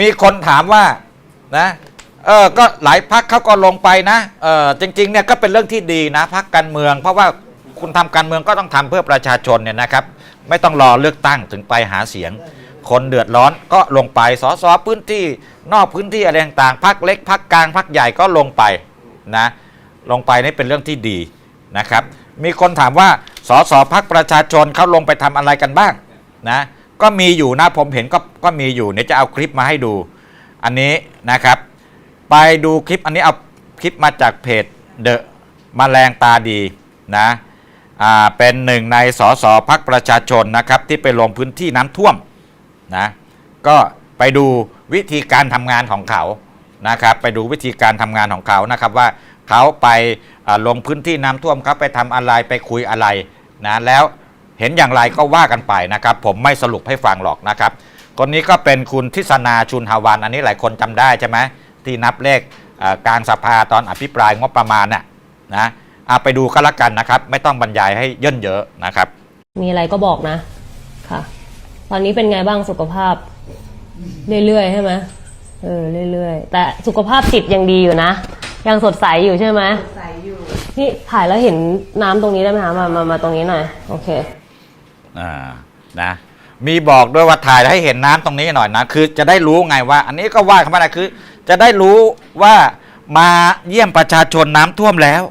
มีคนถามว่านะเออก็หลายพักเขาก็ลงไปนะเออจริงๆเนี่ยก็เป็นเรื่องที่ดีนะพักการเมือง เพราะว่าคุณทำการเมืองก็ต้องทำเพื่อประชาชนเนี่ยนะครับ ไม่ต้องรอเลือกตั้งถึงไปหาเสียง คนเดือดร้อนก็ลงไปสสพื้นที่นอกพื้นที่อะไรต่างๆพักเล็กพักกลางพักใหญ่ก็ลงไปนะลงไปนี่เป็นเรื่องที่ดีนะครับ มีคนถามว่าสสพักประชาชนเขาลงไปทำอะไรกันบ้างนะ ก็มีอยู่นะผมเห็นก็ก็มีอยู่เดี๋ยวจะเอาคลิปมาให้ดู อันนี้นะครับ ไปดูคลิปอันนี้เอาคลิปมาจากเพจเดอะมแมลงตาดีนะอ่าเป็นหนึ่งในสสพักประชาชนนะครับ ที่ไปลงพื้นที่น้ำท่วมนะก็ไปดูวิธีการทำงานของเขานะครับไปดูวิธีการทำงานของเขานะครับว่าเขาไปลงพื้นที่น้ำท่วมเขาไปทำอะไรไปคุยอะไรนะแล้ว เห็นอย่างไรก็ว่ากันไปนะครับ ผมไม่สรุปให้ฟังหรอกนะครับ คนนี้ก็เป็นคุณทิศนาชุนหาวันอันนี้หลายคนจำได้ใช่ไหมที่นับเลขเอ่อกลางสภาตอนอภิปรายงบประมาณน่ะนะเอาไปดูก็แล้วกันนะครับ ไม่ต้องบรรยายให้เย่นเยอะนะครับ มีอะไรก็บอกนะค่ะ ตอนนี้เป็นไงบ้างสุขภาพ เรื่อยๆใช่ไหมเออเรื่อยๆ แต่สุขภาพจิตยังดีอยู่นะ ยังสดใสอยู่ใช่ไหมสดใสอยู่นี่ถ่ายแล้วเห็นน้ำตรงนี้ได้ไหมคะมามามาตรงนี้หน่อย โอเค อ่านะมีบอกด้วยว่าถ่ายให้เห็นน้ำตรงนี้หน่อยนะ คือจะได้รู้ไงว่า อันนี้ก็ว่าคำว่าอะไรคือ จะได้รู้ว่ามาเยี่ยมประชาชนน้ำท่วมแล้ว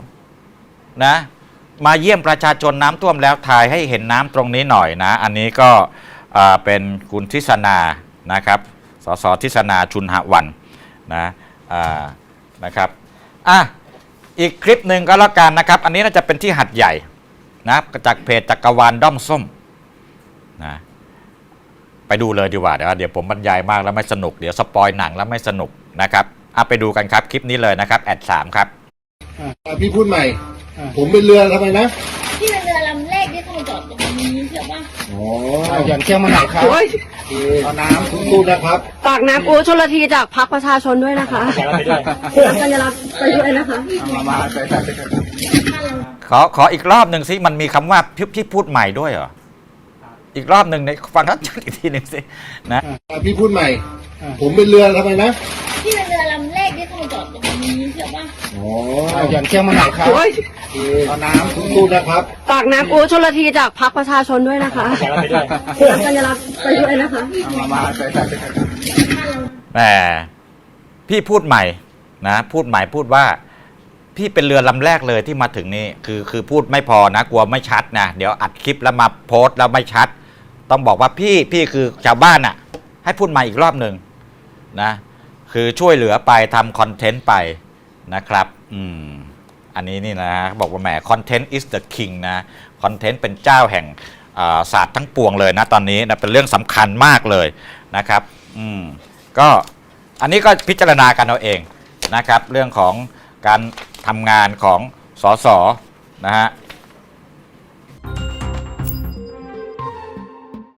นะมาเยี่ยมประชาชนน้ำท่วมแล้วถ่ายให้เห็นน้ำตรงนี้หน่อยนะ อันนี้ก็เป็นคุณทิศนานะครับสสทิศนาชุนหวันนะนะครับอะอีกคลิปหนึ่งก็แล้วกันนะครับ อันนี้น่าจะเป็นที่หัดใหญ่นะจากเพจจักรวาลด้อมส้ม นะไปดูเลยดีกว่าเดี๋ยวเดี๋ยวผมบรรยายมากแล้วไม่สนุกเดี๋ยวสปอยหนังแล้วไม่สนุกนะครับเอาไปดูกันครับคลิปนี้เลยนะครับแอดสามครับอะพี่พูดใหม่ ผมเป็นเรือทำไมนะที่เป็นเรือลำแรกที่เข้ามาจอดตรงนี้ใช่ปะอ๋ออย่างเที่ยวมาไหนครับเอาน้ำสู้ๆนะครับฝากน้ำอูชลทีจากพักประชาชนด้วยนะคะสัญลักษณ์ไปด้วยนะคะมามาไปไปไปขอขออีกรอบหนึ่งสิมันมีคำว่าพี่พี่พูดใหม่ด้วยเหรอ อีกรอบหนึ่งในฟังชัดๆอีกทีหนึ่งสินะอะพี่พูดใหม่ผมเป็นเรือทำไมนะที่เป็นเรือลำแรกที่เข้ามาจอดตรงนี้ใช่ปะอ๋ออย่างเที่ยวมาไหนครับเอาน้ำสู้ๆนะครับ ฝากน้ำอูชลทีจากพักประชาชนด้วยนะคะสัญลักษณ์ไปด้วยนะคะมามาไปไปไปแหมพี่พูดใหม่นะพูดใหม่พูดว่า พี่เป็นเรือลำแรกเลยที่มาถึงนี่คือคือพูดไม่พอนะกลัวไม่ชัดนะเดี๋ยวอัดคลิปแล้วมาโพสต์แล้วไม่ชัด ต้องบอกว่าพี่พี่คือชาวบ้านอะ่ะ ให้พูดใหม่อีกรอบหนึ่งนะ คือช่วยเหลือไปทำคอนเทนต์ไปนะครับ อืม อันนี้นี่นะบอกว่าแหมคอนเทนต์ is the king นะคอนเทนต์เป็นเจ้าแห่งศาสตร์ทั้งปวงเลยนะตอนนี้นะเป็นเรื่องสำคัญมากเลยนะครับ อืม ก็อันนี้ก็พิจารณากันเอาเองนะครับ เรื่องของการทำงานของสสนะฮะ